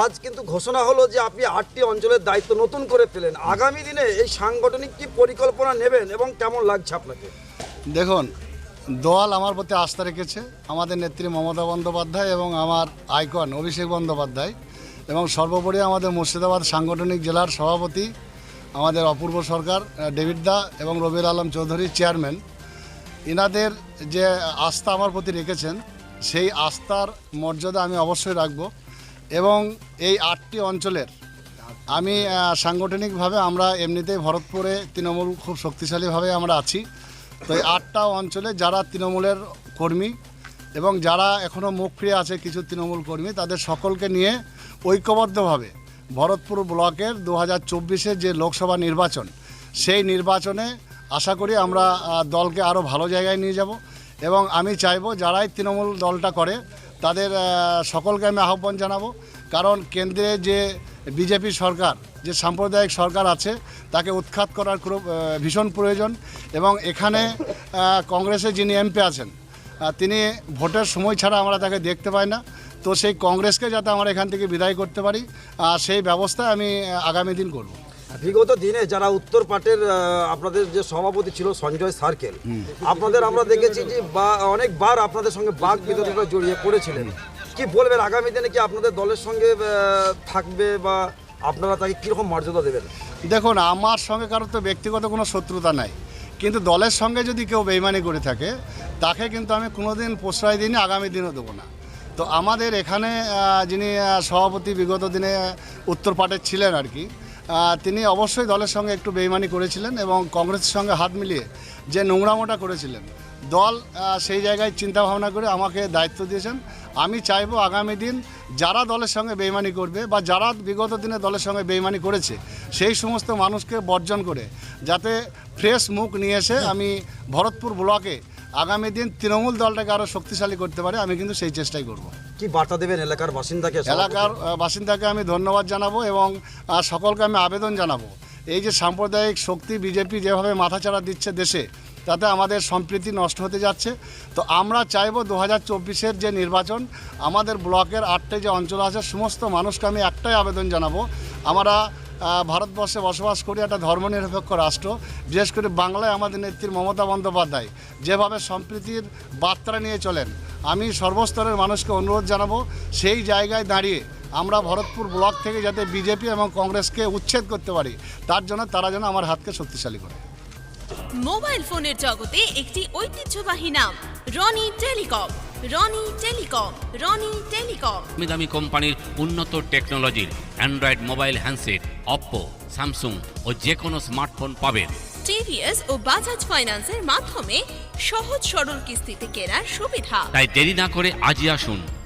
আজ কিন্তু ঘোষণা হলো যে আপনি আটটি অঞ্চলের দায়িত্ব নতুন করে পেলেন। আগামী দিনে এই সাংগঠনিক কি পরিকল্পনা নেবেন এবং কেমন লাগছে আপনাকে? দেখুন, দল আমার প্রতি আস্থা রেখেছে। আমাদের নেত্রী মমতা বন্দ্যোপাধ্যায় এবং আমার আইকন অভিষেক বন্দ্যোপাধ্যায় এবং সর্বোপরি আমাদের মুর্শিদাবাদ সাংগঠনিক জেলার সভাপতি আমাদের অপূর্ব সরকার ডেভিড দা এবং রবির আলম চৌধুরী চেয়ারম্যান। ইনাদের যে আস্থা আমার প্রতি রেখেছেন, সেই আস্থার মর্যাদা আমি অবশ্যই রাখব। এবং এই আটটি অঞ্চলের, আমি সাংগঠনিকভাবে আমরা এমনিতেই ভরতপুরে তৃণমূল খুব শক্তিশালীভাবে আমরা আছি। তো এই আটটা অঞ্চলে যারা তৃণমূলের কর্মী এবং যারা এখনও মুখ ফিরে আছে কিছু তৃণমূল কর্মী, তাদের সকলকে নিয়ে ঐক্যবদ্ধভাবে ভরতপুর ব্লকের দু হাজার যে লোকসভা নির্বাচন, সেই নির্বাচনে আশা করি আমরা দলকে আরও ভালো জায়গায় নিয়ে যাব। এবং আমি চাইব যারাই তৃণমূল দলটা করে তাদের সকলকে আমি আহ্বান জানাব। কারণ কেন্দ্রে যে বিজেপি সরকার, যে সাম্প্রদায়িক সরকার আছে, তাকে উৎখাত করার ভীষণ প্রয়োজন এবং এখানে কংগ্রেসে যিনি এমপি আছেন তিনি ভোটের সময় ছাড়া আমরা তাকে দেখতে পাই না। তো সেই কংগ্রেসকে যাতে আমরা এখান থেকে বিদায় করতে পারি সেই ব্যবস্থা আমি আগামী দিন করব। বিগত দিনে যারা উত্তর পাটের আপনাদের যে সভাপতি ছিল সঞ্জয় সার্কেল আপনাদের আমরা দেখেছি যে বা- অনেকবার আপনাদের সঙ্গে বাঘ বিতরণটা জড়িয়ে পড়েছিলেন। কি বলবেন আগামী দিনে কি আপনাদের দলের সঙ্গে থাকবে বা আপনারা তাকে কীরকম মর্যাদা দেবেন? দেখুন আমার সঙ্গে কারোর তো ব্যক্তিগত কোনো শত্রুতা নাই। কিন্তু দলের সঙ্গে যদি কেউ বেইমানি করে থাকে তাকে কিন্তু আমি কোনোদিন প্রশ্রয় দিইনি আগামী দিনও দেবো না। তো আমাদের এখানে যিনি সভাপতি বিগত দিনে উত্তর পাটের ছিলেন আর কি তিনি অবশ্যই দলের সঙ্গে একটু বেইমানি করেছিলেন এবং কংগ্রেসের সঙ্গে হাত মিলিয়ে যে নোংরামোটা করেছিলেন, দল সেই জায়গায় চিন্তা ভাবনা করে আমাকে দায়িত্ব দিয়েছেন। আমি চাইব আগামী দিন যারা দলের সঙ্গে বেইমানি করবে বা যারা বিগত দিনে দলের সঙ্গে বেইমানি করেছে, সেই সমস্ত মানুষকে বর্জন করে যাতে ফ্রেশ মুখ নিয়ে এসে আমি ভরতপুর ব্লকে আগামী দিন তৃণমূল দলটাকে আরও শক্তিশালী করতে পারে আমি কিন্তু সেই চেষ্টাই করব। কি বার্তা দেবেন এলাকার বাসিন্দাকে? এলাকার বাসিন্দাকে আমি ধন্যবাদ জানাব এবং সকলকে আমি আবেদন জানাব। এই যে সাম্প্রদায়িক শক্তি বিজেপি যেভাবে মাথাচাড়া দিচ্ছে দেশে তাতে আমাদের সম্প্রীতি নষ্ট হতে যাচ্ছে। তো আমরা চাইব দু হাজার চব্বিশের যে নির্বাচন আমাদের ব্লকের আটটে যে অঞ্চল আছে সমস্ত মানুষকে আমি একটাই আবেদন জানাব আমরা ভারতবর্ষে বসবাস করি একটা ধর্মনিরপেক্ষ রাষ্ট্র, বিশেষ করে বাংলায় আমাদের নেত্রী মমতা বন্দ্যোপাধ্যায়। যেভাবে সম্প্রীতির বার্তা নিয়ে চলেন, আমি সর্বস্তরের মানুষকে অনুরোধ জানাব, সেই জায়গায় দাঁড়িয়ে আমরা ভরতপুর ব্লক থেকে যাতে বিজেপি এবং কংগ্রেসকে উচ্ছেদ করতে পারি, তার জন্য তারা যেন আমার হাতকে শক্তিশালী করে। মোবাইল ফোনের জগতে একটি ঐতিহ্যবাহী নাম, Rony telecom. Rony telecom Rony telecom. দামি দামি কোম্পানির উন্নত টেকনোলজির Android mobile handset Oppo Samsung ও যে কোনো স্মার্টফোন পাবেন। টিভিএস ও বাজাজ ফাইন্যান্সের মাধ্যমে সহজ সরল কিস্তিতে কেনার সুবিধা। তাই দেরি না করে আজই আসুন।